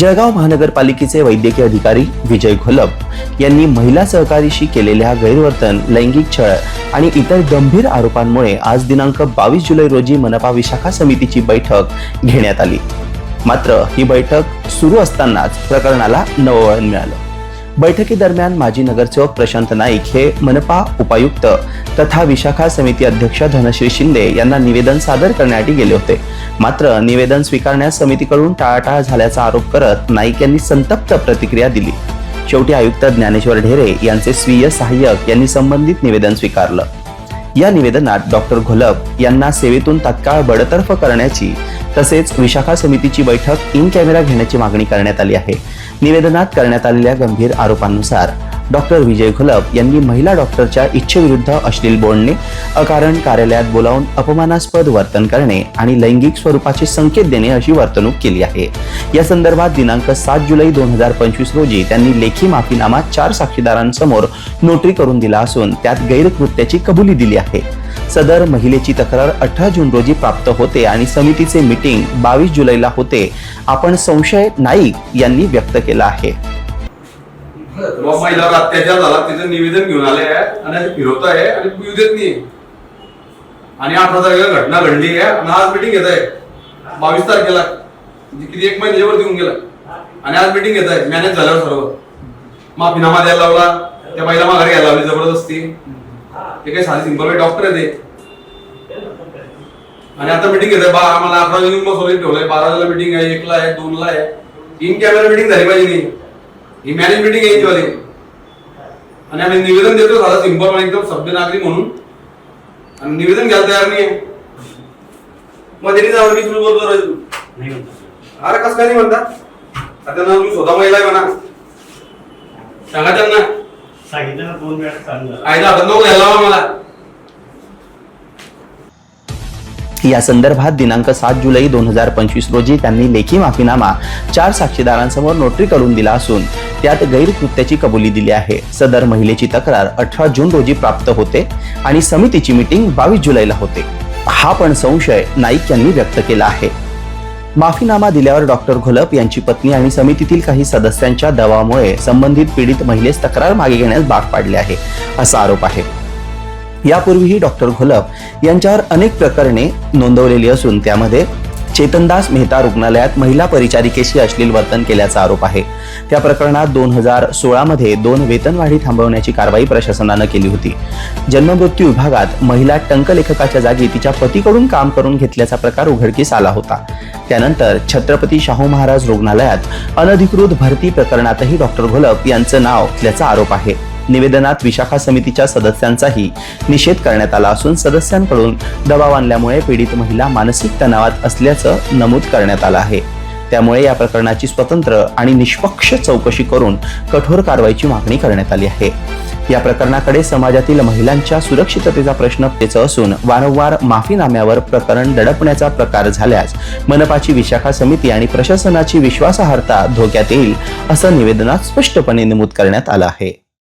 जळगाव महानगरपालिकेचे वैद्यकीय अधिकारी विजय घोलप यांनी महिला सहकारीशी केलेल्या गैरवर्तन लैंगिक छळ आणि इतर गंभीर आरोपांमुळे आज दिनांक बावीस जुलै रोजी मनपा विशाखा समितीची बैठक घेण्यात आली. मात्र ही बैठक सुरू असतानाच प्रकरणाला नववळण मिळालं. बैठकीदरम्यान माजी नगरसेवक प्रशांत नाईक हे मनपा उपायुक्त तथा विशाखा समिती अध्यक्ष धनश्री शिंदे यांना निवेदन सादर करण्यासाठी गेले होते. मात्र निवेदन स्वीकारण्यास समितीकडून टाळाटाळ झाल्याचा आरोप करत नाईक यांनी संतप्त प्रतिक्रिया दिली. शेवटी आयुक्त ज्ञानेश्वर ढेरे यांचे स्वीय सहाय्यक यांनी संबंधित निवेदन स्वीकारलं. या निवेदनात डॉक्टर घोलप यांना सेवेतून तत्काळ बडतर्फ करण्याची तसेच विशाखा समितीची बैठक इन कॅमेरा घेण्याची मागणी करण्यात आली आहे. निवेदनात करण्यात आलेल्या गंभीर आरोपांनुसार डॉक्टर विजय घोलप यांनी महिला डॉक्टरच्या इच्छेविरुद्ध अश्लील बोलणे अकारण कार्यालयात बोलावून अपमानास्पद वर्तन करणे आणि लैंगिक स्वरूपाचे संकेत देणे अशी वर्तणूक केली आहे. या संदर्भात दिनांक सात जुलै दोन हजार पंचवीस रोजी त्यांनी लेखी माफीनामा चार साक्षीदारांसमोर नोटरी करून दिला असून त्यात गैरकृत्याची कबुली दिली आहे. सदर महिलेची तक्रार अठरा जून रोजी प्राप्त होते आणि समितीचे मीटिंग बावीस जुलैला होते. आपण संशय नाईक यांनी व्यक्त केला आहे. बाबा महिलावर अत्याचार झाला त्याचं निवेदन घेऊन आले आहे आणि फिरवत आहे आणि पिऊ देत नाही. आणि अठरा तारखेला घटना घडली आहे आणि आज मिटिंग घेत आहे बावीस तारखेला म्हणजे किती एक महिन्यावर देऊन गेला. आणि आज मिटिंग घेत आहे मॅनेज झाल्यावर सर्व. माफीनामा द्यायला लावला. त्या महिला माघारी घ्यायला लावली जबरदस्ती. ते काही साधी सिंपल डॉक्टर आहे ते. आणि आता मिटिंग घेत आहे बा आम्हाला अठरा जून बसवले ठेवलंय. बाराला मिटिंग आहे एकला आहे दोनला आहे. इन कॅमेरा मिटिंग झाली पाहिजे नाही ही मॅनेज मिटिंग आहे वाली आणि आम्ही निवेदन देतो साधा सिंपल एकदम सभ्य नागरिक म्हणून. आणि निवेदन घ्यायला तयार नाही मग त्यांनी जाऊन मी सुरू बोलतो राजू. अरे कसं काय नाही म्हणता? आता त्यांना तुम्ही स्वतः महिला आहे म्हणा. सांगा त्यांना. सांगितलं ना दोन वेळा चांगलं कायदा हातात नको घ्यायला लावा मला. या संदर्भात दिनांक सात जुलै दोन हजार पंचवीस रोजी त्यांनी लेखी माफीनामा चार साक्षीदारांसमोर नोटरी करून दिला असून त्यात गैरकृत्याची कबुली दिली आहे. सदर महिलेची तक्रार अठरा जून रोजी प्राप्त होते आणि समितीची मीटिंग बावीस जुलैला होते. हा पण संशय नाईक यांनी व्यक्त केला आहे. माफीनामा दिल्यावर डॉक्टर घोलप यांची पत्नी आणि समितीतील काही सदस्यांच्या दबावामुळे संबंधित पीडित महिलेस तक्रार मागे घेण्यास भाग पाडले आहे असा आरोप आहे. यापूर्वीही डॉक्टर घोलप यांच्यावर अनेक प्रकरणे नोंदवलेली असून त्यामध्ये चेतनदास मेहता रुग्णालयात महिला परिचारिकेशी अश्लील वर्तन केल्याचा आरोप आहे. त्या प्रकरणात दोन हजार सोळामध्ये दोन वेतनवाढी थांबवण्याची कारवाई प्रशासनानं केली होती. जन्ममृत्यू विभागात महिला टंकलेखकाच्या जागी तिच्या पतीकडून काम करून घेतल्याचा प्रकार उघडकीस आला होता. त्यानंतर छत्रपती शाहू महाराज रुग्णालयात अनधिकृत भरती प्रकरणातही डॉक्टर घोलप यांचं नाव असल्याचा आरोप आहे. निवेदनात विशाखा समितीच्या सदस्यांचाही निषेध करण्यात आला असून सदस्यांकडून दबाव आणल्यामुळे पीडित महिला मानसिक तणावात असल्याचं नमूद करण्यात आलं आहे. त्यामुळे या प्रकरणाची स्वतंत्र आणि निष्पक्ष चौकशी करून कठोर कारवाईची मागणी करण्यात आली आहे. या प्रकरणाकडे समाजातील महिलांच्या सुरक्षिततेचा प्रश्न तेच असून वारंवार माफीनाम्यावर प्रकरण दडपण्याचा प्रकार झाल्यास मनपाची विशाखा समिती आणि प्रशासनाची विश्वासार्हता धोक्यात येईल असं निवेदनात स्पष्टपणे नमूद करण्यात आलं आहे.